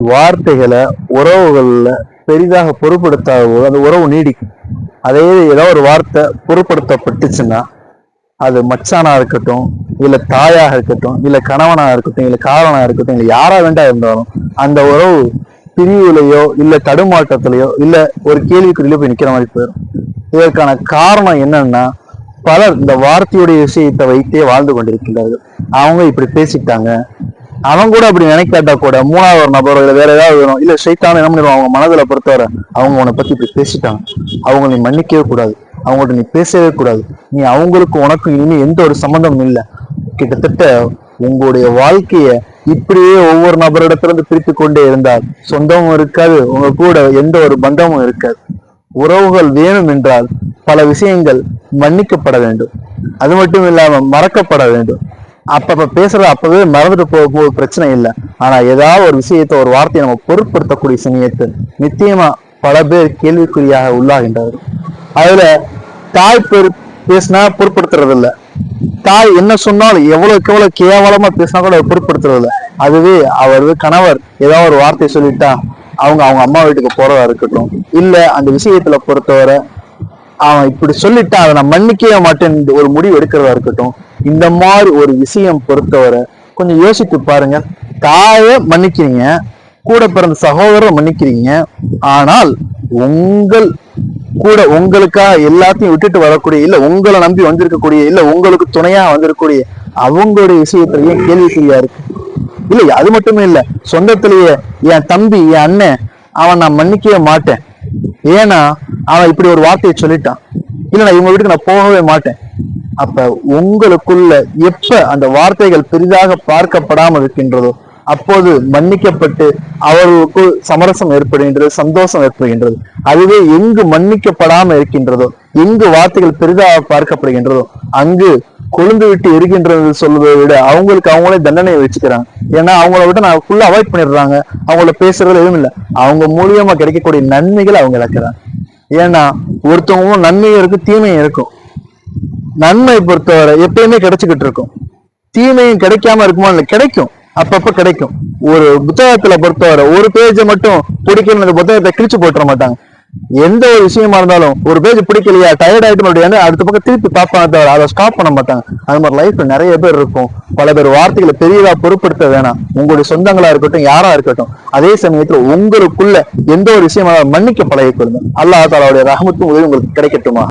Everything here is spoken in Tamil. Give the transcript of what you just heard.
வார்த்தைகளை உறவுகளில் பெரிதாக பொருட்படுத்தாத போது அந்த உறவு நீடிக்கும். அதே ஏதோ ஒரு வார்த்தை பொருட்படுத்தப்பட்டுச்சுன்னா அது மச்சானா இருக்கட்டும் இல்லை தாயாக இருக்கட்டும் இல்லை கணவனாக இருக்கட்டும் இல்லை காரணாக இருக்கட்டும் இல்லை யாராக வேண்டா இருந்தாலும் அந்த உறவு பிரிவுலையோ இல்லை தடுமாற்றத்திலையோ இல்லை ஒரு கேள்விக்குறியிலோ போய் நிற்கிற மாதிரி போயிடும் இதற்கான காரணம் என்னன்னா பலர் இந்த வார்த்தையுடைய விஷயத்தை வைத்தே வாழ்ந்து கொண்டிருக்கின்றார்கள். அவங்க இப்படி பேசிட்டாங்க அவன் கூட அப்படி நினைக்காட்டா கூட மூணாவது ஒரு நபர் இல்ல வேற ஏதாவது வேணும். இல்ல சைத்தான என்ன பண்ணிடுவோம் அவங்க மனதுல பொறுத்தவரை அவங்க உன்னை பத்தி இப்படி பேசிட்டாங்க. அவங்க நீ மன்னிக்கவே கூடாது. அவங்கள்ட்ட நீ பேசவே கூடாது. நீ அவங்களுக்கு உனக்கும் இனிமே எந்த ஒரு சம்மந்தமும் இல்லை. கிட்டத்தட்ட உங்களுடைய வாழ்க்கைய இப்படியே ஒவ்வொரு நபரிடத்திலிருந்து பிரித்து கொண்டே இருந்தால் சொந்தமும் இருக்காது உங்க கூட எந்த ஒரு பந்தமும் இருக்காது. உறவுகள் வேணும் என்றால் பல விஷயங்கள் மன்னிக்கப்பட வேண்டும். அது மட்டும் இல்லாம மறக்கப்பட வேண்டும். அப்பப்ப பேசுறது அப்பவே மறந்துட்டு போகும்போது பிரச்சனை இல்லை. ஆனா ஏதாவது ஒரு விஷயத்தை ஒரு வார்த்தையை நம்ம பொருட்படுத்தக்கூடிய சமயத்து நிச்சயமா பல பேர் கேள்விக்குறியாக உள்ளாகின்றார்கள் அதுல தாய் பெரு பேசினா பொருட்படுத்துறது இல்ல. தாய் என்ன சொன்னாலும் எவ்வளவுக்கு எவ்வளவு கேவலமா பேசினா கூட பொருட்படுத்துறது இல்ல. அதுவே அவரது கணவர் ஏதாவது ஒரு வார்த்தை சொல்லிட்டா அவங்க அவங்க அம்மா வீட்டுக்கு போறதா இருக்கட்டும். இல்ல அந்த விஷயத்துல பொறுத்தவரை அவன் இப்படி சொல்லிட்டா அதை நான் மன்னிக்கவே மாட்டேன் ஒரு முடிவு எடுக்கிறதா இருக்கட்டும். இந்த மாதிரி ஒரு விஷயம் பொறுத்தவரை கொஞ்சம் யோசித்து பாருங்க. தாயை மன்னிக்கிறீங்க. கூட பிறந்த சகோதரரை மன்னிக்கிறீங்க. ஆனால் உங்கள் கூட உங்களுக்காக எல்லாத்தையும் விட்டுட்டு வரக்கூடிய இல்ல உங்களை நம்பி வந்திருக்கக்கூடிய இல்ல உங்களுக்கு துணையா வந்திருக்கக்கூடிய அவங்களுடைய விஷயத்துல கேள்விக்குறியா இருக்கு? இல்ல அது மட்டுமே இல்ல. சொந்தத்திலேயே என் தம்பி என் அண்ணன் அவன் நான் மன்னிக்கவே மாட்டேன். ஏன்னா அவன் இப்படி ஒரு வார்த்தையை சொல்லிட்டான். இல்ல நான் இவங்க வீட்டுக்கு நான் போகவே மாட்டேன். அப்ப உங்களுக்குள்ள எப்ப அந்த வார்த்தைகள் பெரிதாக பார்க்கப்படாமல் இருக்கின்றதோ அப்போது மன்னிக்கப்பட்டு அவர்களுக்குள் சமரசம் ஏற்படுகின்றது சந்தோஷம் ஏற்படுகின்றது. அதுவே எங்கு மன்னிக்கப்படாமல் இருக்கின்றதோ எங்கு வார்த்தைகள் பெரிதாக பார்க்கப்படுகின்றதோ அங்கு கொழுந்து விட்டு எரிகின்றது சொல்வதை விட அவங்களுக்கு அவங்களே தண்டனையை வச்சுக்கிறாங்க ஏன்னா அவங்கள விட நான் ஃபுல்லா அவாய்ட் பண்ணிடுறாங்க. அவங்கள பேசுறது எதுவும் இல்லை. அவங்க மூலியமா கிடைக்கக்கூடிய நன்மைகள் அவங்க இழக்கிறாங்க. ஏன்னா ஒருத்தவங்களும் நன்மையும் இருக்கும் தீமையும் இருக்கும். நன்மை பொறுத்தவரை எப்பயுமே கிடைச்சுக்கிட்டு இருக்கும். தீமையும் கிடைக்காம இருக்குமா? இல்லை கிடைக்கும். அப்பப்ப கிடைக்கும். ஒரு புத்தகத்துல பொறுத்தவரை ஒரு பேஜை மட்டும் பிடிக்கணும் அந்த புத்தகத்தை கிழிச்சு போட்டுற மாட்டாங்க. எந்த ஒரு விஷயமா இருந்தாலும் ஒரு பேஜ் பிடிக்கலையா டயர்ட் ஆயிட்டு முடியாது அடுத்த பக்கம் திருப்பி பார்ப்பாங்க தவிர அதை ஸ்டாப் பண்ண மாட்டாங்க. அது மாதிரி லைஃப்ல நிறைய பேர் இருக்கும். பல பேர் வார்த்தைகளை பெரியதா பொருட்படுத்த வேணாம். உங்களுடைய சொந்தங்களா இருக்கட்டும் யாரா இருக்கட்டும் அதே சமயத்துல உங்களுக்குள்ள எந்த ஒரு விஷயமா மன்னிக்க பழகிக்கொள்ளுங்க அல்லாஹ் தாலாவுடைய ரகமத்தும் உதவி உங்களுக்கு கிடைக்கட்டுமா?